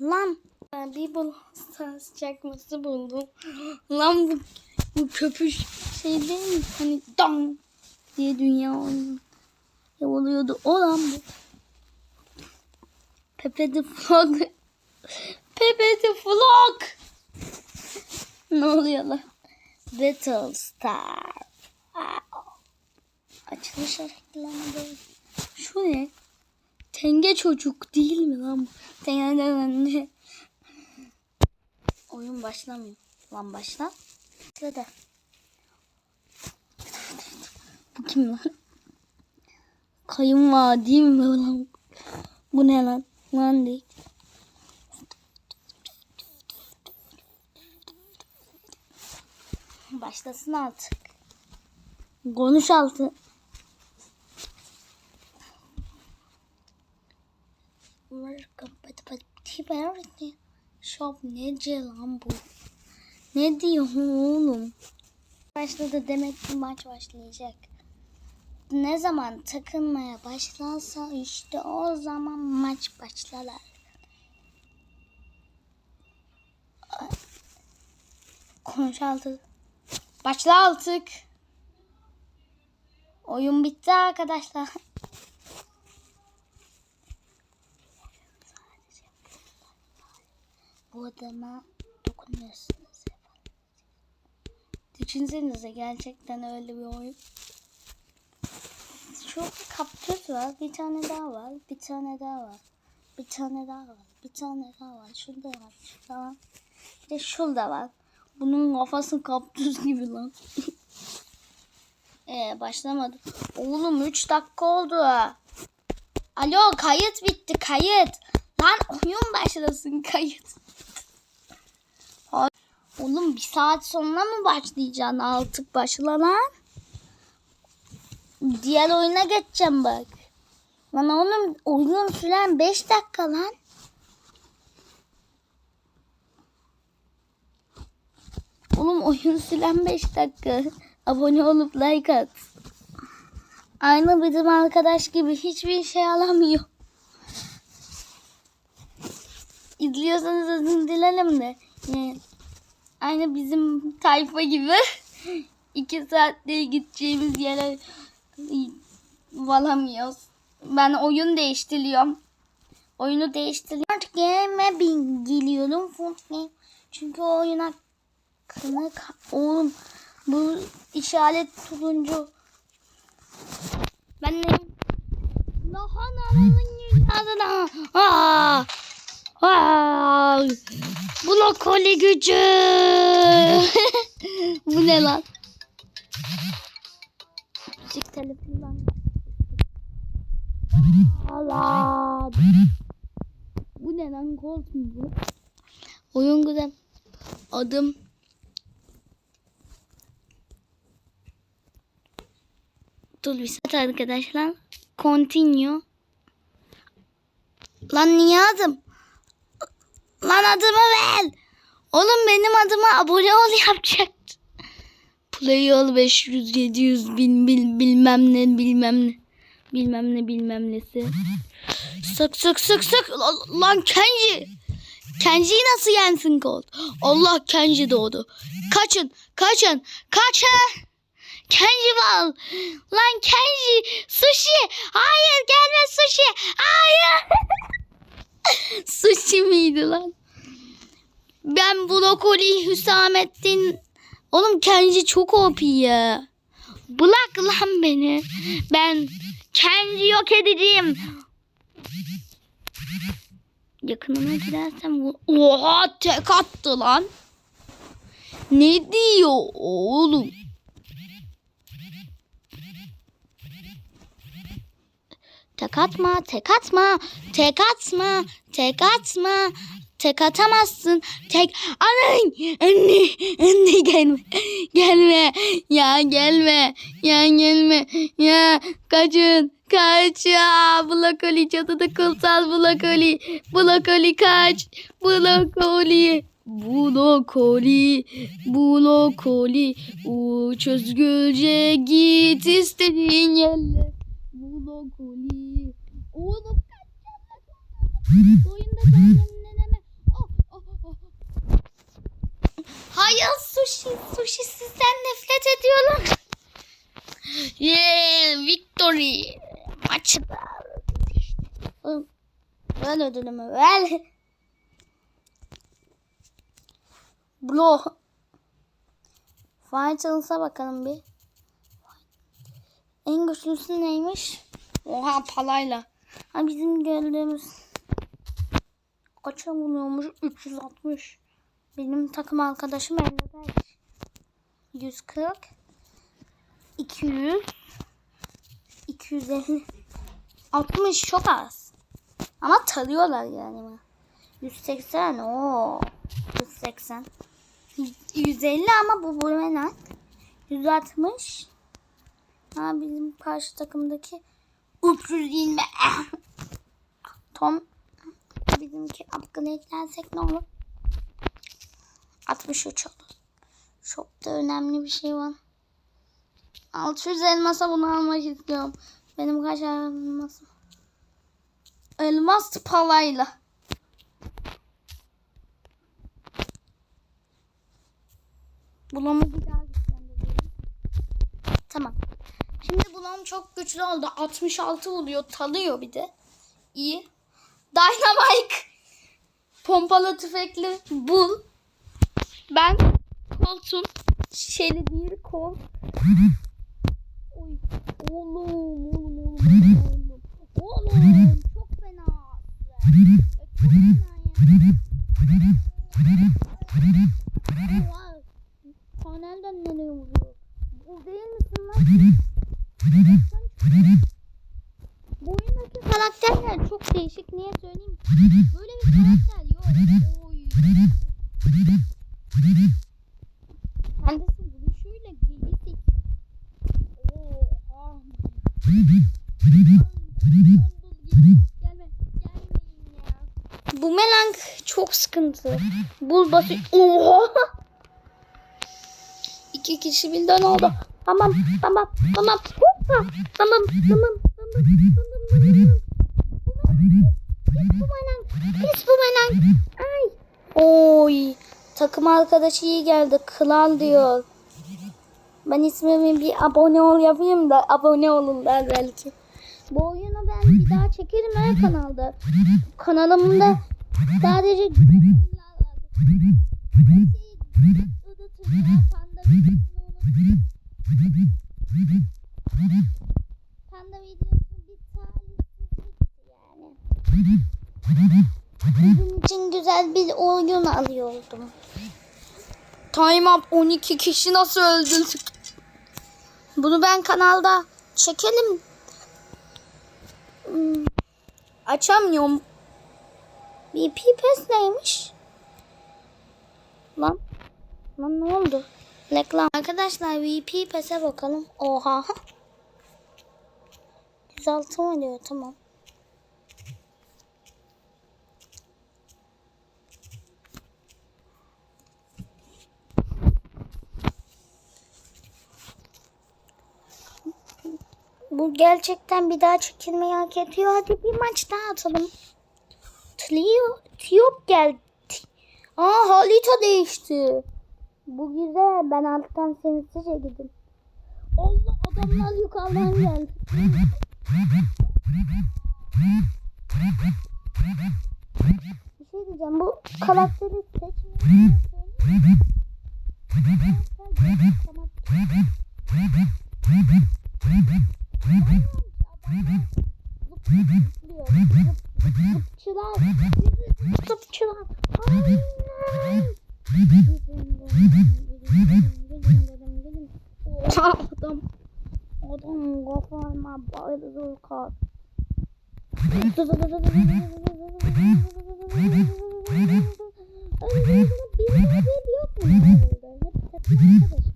Lan ben bir bul Stars çakması buldum. Lan bu, bu köpüş şey değil mi? Hani dam diye dünya oluyordu. O lan bu. Pepe the Frog. Pepe the Frog. ne oluyor lan? Battle Star. Açılış hareketlerine böyle. Şu ne? Tenge çocuk değil mi lan? bu? Tenge Oyun başlamıyor. Lan başla. Başladı. Bu kim lan? Kayınvalide mi lan? Bu ne lan? Lan değil. Başlasın artık. Konuş altı. Şop nece lan bu? Ne diyor oğlum? Başladı demek ki maç başlayacak. Ne zaman takılmaya başlarsa işte o zaman maç başlar. Konuş altı. Başla artık. Oyun bitti arkadaşlar. Bu adama dokunuyorsunuz. Düşünsenize gerçekten öyle bir oyun. Çok kaptüs var. Bir tane daha var. Bir tane daha var. Bir tane daha var. Bir tane daha var. Şurada var. Şurada var. Bir de şurada var. Bunun kafası kaptüs gibi lan. ee, başlamadı. Oğlum 3 dakika oldu. Alo kayıt bitti kayıt. Lan oyun başlasın kayıt. Oğlum bir saat sonra mı başlayacaksın artık başla lan. Diğer oyuna geçeceğim bak. Lan oğlum oyun süren 5 dakika lan. Oğlum oyun süren 5 dakika. Abone olup like at. Aynı bizim arkadaş gibi hiçbir şey alamıyor. İzliyorsanız özür dilerim de. Yani aynı bizim tayfa gibi. iki saatte gideceğimiz yere valamıyoruz. Ben oyun değiştiriyorum. Oyunu değiştiriyorum. Artık game bin geliyorum. Çünkü o oyuna kına oğlum bu işaret turuncu. Ben ne? Lahananın yüzüne. Aa! Aa! Blokoli gücü. bu ne lan? Müzik telefondan. Allah. Bu ne lan? Colt mu bu? Oyun güzel. Adım. Dur bir saat arkadaşlar. Continue. Lan niye adım? Lan adımı ver. Oğlum benim adıma abone ol yapacak. Play ol 500 700 bin bil, bilmem ne bilmem ne. Bilmem ne bilmem nesi. Sık sık sık sık. Lan Kenji. Kenji'yi nasıl yensin Gold? Allah Kenji doğdu. Kaçın kaçın kaçın. Kenji bal. Lan Kenji. Sushi. Hayır gelme sushi. Hayır. sushi miydi lan? Ben brokoli Hüsamettin. Oğlum Kenji çok OP ya. Bırak lan beni. Ben Kenji yok edeceğim. Yakınına gidersem bu- Oha tek attı lan. Ne diyor oğlum? Tek atma, tek atma, tek atma, tek atma. Tek atamazsın. Tek anne anne anne gelme. Gelme. Ya gelme. Ya gelme. Ya kaçın. Kaç ya. Blokoli çatıda kumsal blokoli. Blokoli kaç. Blokoli. Blokoli. Blokoli. Uç özgürce git istediğin yerle. Blokoli. Bu oyunda kendimi neneme... Oh, oh, oh. oh. Sushi, sushi sizden nefret ediyorum. Yeah, victory. Maçı da Ver ödülümü ver. Bro. Vitals'a bakalım bir. En güçlüsü neymiş? Oha palayla. Ha bizim gördüğümüz. Kaça buluyormuş? 360. Benim takım arkadaşım 55. 140. 200. 250. 60 çok az. Ama tarıyorlar yani. 180 o 180. 150 ama bu bumerang. 160. Ha bizim karşı takımdaki 320. Tom bizimki upgrade'lensek ne olur? 63 olur. Da önemli bir şey var. 600 elmasa bunu almak istiyorum. Benim kaç elmasım? Elmas palayla. Bulamı bir daha güçlendirelim. Tamam. Şimdi bulam çok güçlü oldu. 66 vuruyor. Talıyor bir de. İyi. Dynamite. Pompalı tüfekli bul. Ben koltuğun şeyli değil kol. Oy. Oğlum, oğlum, oğlum, oğlum. Oğlum, Çok fena ya. Oha. Panelden nereye vuruyor? Bu değil misin lan? Bu oyundaki karakterler çok değişik. Niye söyleyeyim? Böyle bir karakter yok. Oy. Kendisi vuruşuyla gelişik. Oha. Bu melank çok sıkıntı. Bul basıyor. Oha. İki kişi birden oldu. Tamam, tamam, tamam. Hoppa. Tamam, tamam, tamam, tamam, tamam. Pis bu melank. Pis bu melank. Ay. Oy. Takım arkadaşı iyi geldi. Klan diyor. Ben ismimi bir abone ol yapayım da abone olun der belki. Bu oyunu ben bir daha çekerim her kanalda. Kanalımda sadece. Panda videosu bir talihsizlikti yani. Bizim için güzel bir oyun alıyordum. Time up 12 kişi nasıl öldürdük? Bunu ben kanalda çekelim. Açamıyorum. BP Pass neymiş? Lan. Lan ne oldu? Reklam. Arkadaşlar VP Pass'e bakalım. Oha. 106 mı diyor? Tamam. Bu gerçekten bir daha çekilmeyi hak ediyor. Hadi bir maç daha atalım. Trio, Tiop geldi. Aa harita değişti. Bu güzel. Ben alttan sinsice gidin. Allah adamlar yukarıdan geldi. Bir şey diyeceğim. Bu karakteri seçmeyi Mu? Hep takım arkadaşım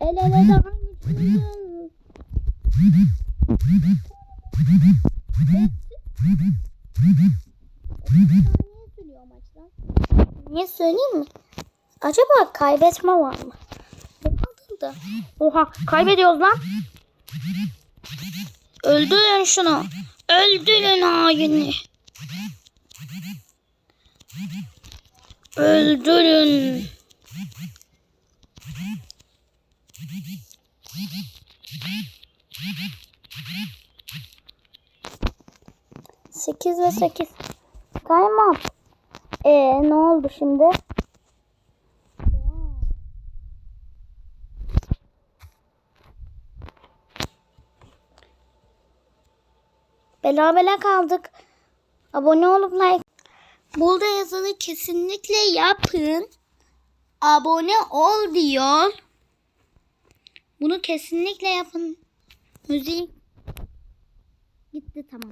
El ele daha maçlar? Niye söyleyeyim mi? Acaba kaybetme var mı? Da. Oha kaybediyoruz lan. Öldürün şunu. Öldürün haini. Öldürün. Sekiz ve sekiz. Up. Ee, ne oldu şimdi? Bela kaldık. Abone olup like. Burada yazılı kesinlikle yapın. Abone ol diyor. Bunu kesinlikle yapın. Müzik gitti tamam.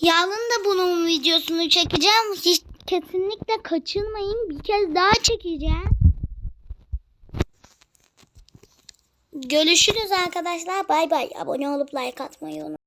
Yarın da bunun videosunu çekeceğim. Hiç kesinlikle kaçırmayın. Bir kez daha çekeceğim. Görüşürüz arkadaşlar. Bay bay. Abone olup like atmayı unutmayın.